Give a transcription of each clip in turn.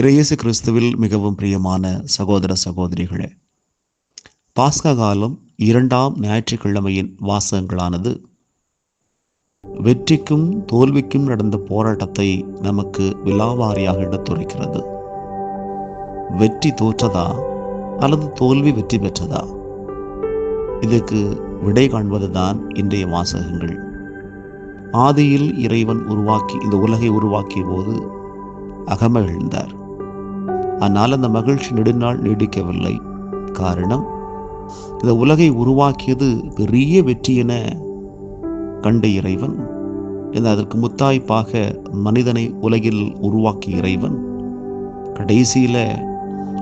இறையேசு கிறிஸ்துவில் மிகவும் பிரியமான சகோதர சகோதரிகளே பாஸ்கா காலம் இரண்டாம் ஞாயிற்றுக்கிழமையின் வாசகங்களானது வெற்றிக்கும் தோல்விக்கும் நடந்த போராட்டத்தை நமக்கு விலாவாரியாக எடுத்துரைக்கிறது. வெற்றி தோற்றதா அல்லது தோல்வி வெற்றி பெற்றதா? இதுக்கு விடை காண்பதுதான் இன்றைய வாசகங்கள். ஆதியில் இறைவன் உருவாக்கி இந்த உலகை உருவாக்கிய போது அகமகிழ்ந்தார். ஆனால் அந்த மகிழ்ச்சி நெடுநாள் நீடிக்கவில்லை. காரணம் இந்த உலகை உருவாக்கியது பெரிய வெற்றி என கண்ட இறைவன் இந்த அதற்கு முத்தாய்ப்பாக மனிதனை உலகில் உருவாக்கிய இறைவன் கடைசியில்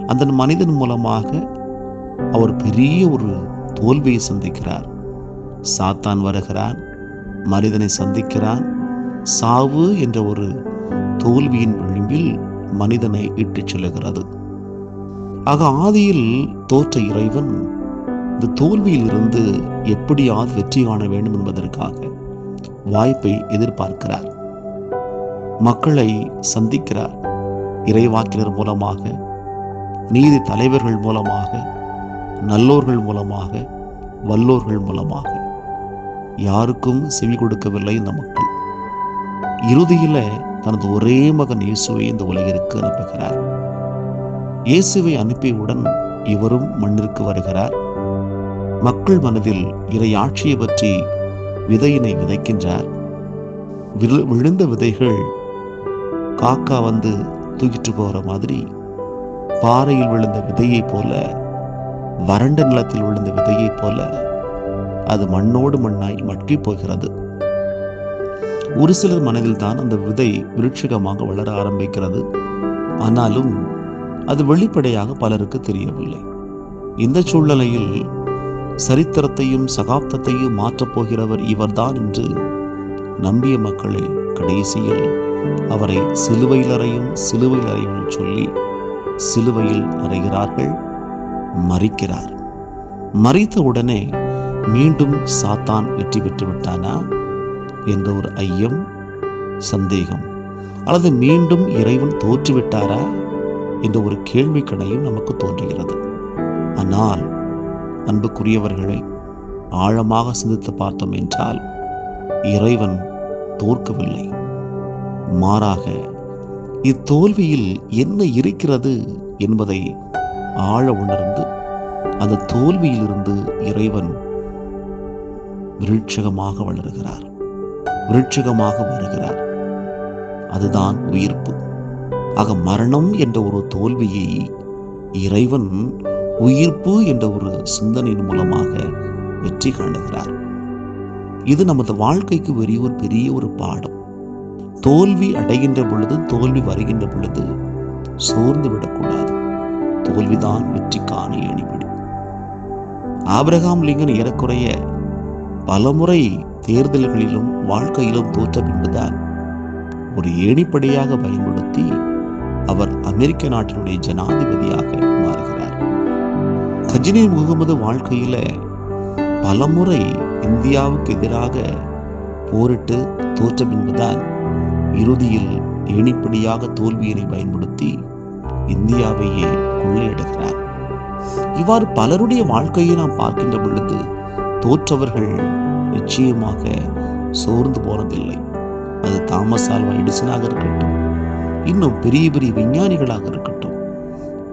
அந்த மனிதன் மூலமாக அவர் பெரிய ஒரு தோல்வியை சந்திக்கிறார். சாத்தான் வருகிறான் மனிதனை சந்திக்கிறான். சாவு என்ற ஒரு தோல்வியின் விளிம்பில் மனிதனை இட்டுச் செல்லுகிறது. ஆக ஆதியில் தோற்ற இறைவன் இந்த தோல்வியில் இருந்து எப்படியாவது வெற்றி காண வேண்டும் என்பதற்காக வாய்ப்பை எதிர்பார்க்கிறார். மக்களை சந்திக்கிறார். இறைவாக்கினர் மூலமாக நீதி தலைவர்கள் மூலமாக நல்லோர்கள் மூலமாக வல்லோர்கள் மூலமாக. யாருக்கும் செவி கொடுக்கவில்லை இந்த மக்கள். இறுதியில தனது ஒரே மகன் இயேசுவை இந்த உலகிற்கு அனுப்புகிறார். இயேசுவை அனுப்பியவுடன் இவரும் மண்ணிற்கு வருகிறார். மக்கள் மனதில் இறை ஆட்சியை பற்றி விதையினை விதைக்கின்றார். விழுந்த விதைகள் காக்கா வந்து தூக்கிட்டு போகிற மாதிரி பாறையில் விழுந்த விதையைப் போல வறண்ட நிலத்தில் விழுந்த விதையைப் போல அது மண்ணோடு மண்ணாய் மட்கி போகிறது. ஒரு சிலர் மனதில் தான் அந்த விதை விருட்சிகமாக வளர ஆரம்பிக்கிறது. ஆனாலும் அது வெளிப்படையாக பலருக்கு தெரியவில்லை. இந்த சூழ்நிலையில் சரித்திரத்தையும் சகாப்தத்தையும் மாற்றப் போகிறவர் இவர்தான் என்று நம்பிய மக்களே கடைசியில் அவரை சிலுவையில் அறையும் சிலுவையில் அறையும் சொல்லி சிலுவையில் அறைகிறார்கள் மறிக்கிறார். மறித்த உடனே மீண்டும் சாத்தான் வெற்றி பெற்று விட்டானா என்ற ஒரு ஐயம் சந்தேகம். அல்லது மீண்டும் இறைவன் தோற்றுவிட்டாரா என்ற ஒரு கேள்வி கடையும் நமக்கு தோன்றுகிறது. ஆனால் அன்புக்குரியவர்களை ஆழமாக சிந்தித்து பார்த்தோம் என்றால் இறைவன் தோற்கவில்லை. மாறாக இத்தோல்வியில் என்ன இருக்கிறது என்பதை ஆழ உணர்ந்து அந்த தோல்வியிலிருந்து இறைவன் விருட்சகமாக வளர்கிறார். விருட்சகமாக வருகிறார். அதுதான் உயிர்ப்பு. ஆக மரணம் என்ற ஒரு தோல்வியை இறைவன் உயிர்ப்பு என்ற ஒரு சிந்தனையின் மூலமாக வெற்றி காணுகிறார். இது நமது வாழ்க்கைக்கு பெரிய ஒரு பெரிய ஒரு பாடம். தோல்வி அடைகின்ற பொழுது தோல்வி வருகின்ற பொழுது சோர்ந்து விடக்கூடாது. தோல்விதான் வெற்றிக்கான ஏணிப்படி ஆபிரகாம் லிங்கன் ஏறக்குறைய பலமுறை தேர்தல்களிலும் வாழ்க்கையிலும் தோற்றம் என்பதால் ஒரு ஏணிப்படையாக பயன்படுத்தி அவர் அமெரிக்க நாட்டினுடைய ஜனாதிபதியாக மாறுகிறார். கஜினி முகமது வாழ்க்கையில பலமுறை இந்தியாவுக்கு எதிராக போரிட்டு தோற்றம் என்பதால் இறுதியில் ஏணிப்படியாக தோல்வியினை பயன்படுத்தி இந்தியாவையே கொள்ளையிடுகிறார் இவ்வாறு பலருடைய வாழ்க்கையை நாம் பார்க்கின்ற பொழுது தோற்றவர்கள் நிச்சயமாக சோர்ந்து போனதில்லை. அது தாமஸ் ஆல்வா எடிசனாக இருக்கட்டும் இன்னும் பெரிய பெரிய விஞ்ஞானிகளாக இருக்கட்டும்.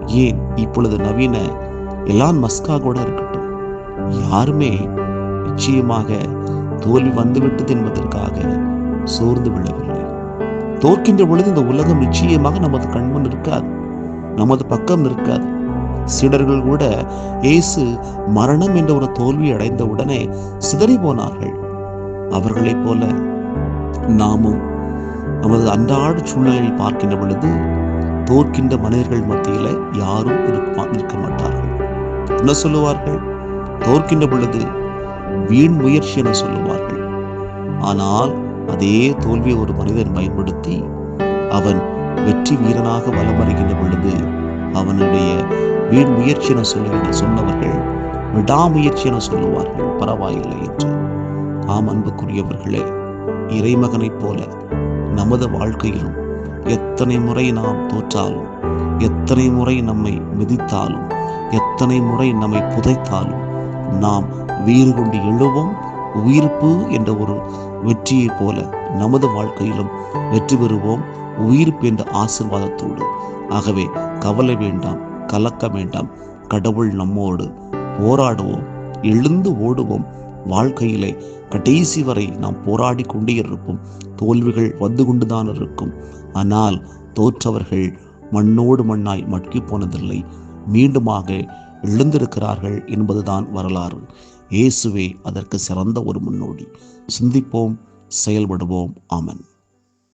ஏன் இப்பொழுது நவீன எலான் மஸ்கா கூட இருக்கட்டும்? யாருமே நிச்சயமாக தோல்வி வந்துவிட்டது என்பதற்காக சோர்ந்து விழவில்லை. தோற்கின்ற பொழுது இந்த உலகம் நிச்சயமாக நமது கண்முன் இருக்காது நமது பக்கம் இருக்காது சீடர்கள் கூட இயேசு மரணம் என்ற ஒரு தோல்வி அடைந்த உடனே சிதறி போனார்கள். அவர்களைப் போல நாமும் நமது அன்றாட சூழ்நிலையில் பார்க்கின்ற பொழுது தோற்கின்ற மனிதர்கள் மத்தியில யாரும் இருக்க இருக்க மாட்டார்கள். என்ன சொல்லுவார்கள்? தோற்கின்ற பொழுது வீண் முயற்சி என சொல்லுவார்கள். ஆனால் அதே தோல்வியை ஒரு மனிதன் பயன்படுத்தி அவன் வெற்றி வீரனாக வலம் வருகின்ற பொழுது அவனுடைய வீண் முயற்சி என சொல்லுகின்ற சொன்னவர்கள் விடாமுயற்சி என சொல்லுவார்கள் பரவாயில்லை என்று. ஆம் அன்புக்குரியவர்களே இறைமகனைப் போல நமது வாழ்க்கையிலும் எத்தனை முறை நாம் தோற்றாலும் எத்தனை முறை நம்மை மிதித்தாலும் எத்தனை முறை நம்மை புதைத்தாலும் நாம் வீறு கொண்டு எழுவோம் உயிர்ப்பு என்ற ஒரு வெற்றியைப் போல நமது வாழ்க்கையிலும் வெற்றி பெறுவோம் உயிர்ப்பு என்ற ஆசிர்வாதத்தோடு. ஆகவே கவலை வேண்டாம் கலக்க வேண்டாம். கடவுள் நம்மோடு போராடுவோம். எழுந்து ஓடுவோம். வாழ்க்கையிலே கடைசி வரை நாம் போராடி கொண்டே இருப்போம். தோல்விகள் வந்து கொண்டுதான் இருக்கும். ஆனால் தோற்றவர்கள் மண்ணோடு மண்ணாய் மட்கி போனதில்லை. மீண்டுமாக எழுந்திருக்கிறார்கள் என்பதுதான் வரலாறு. இயேசுவே அதற்கு சிறந்த ஒரு முன்னோடி. சிந்திப்போம் செயல்படுவோம். ஆமன்.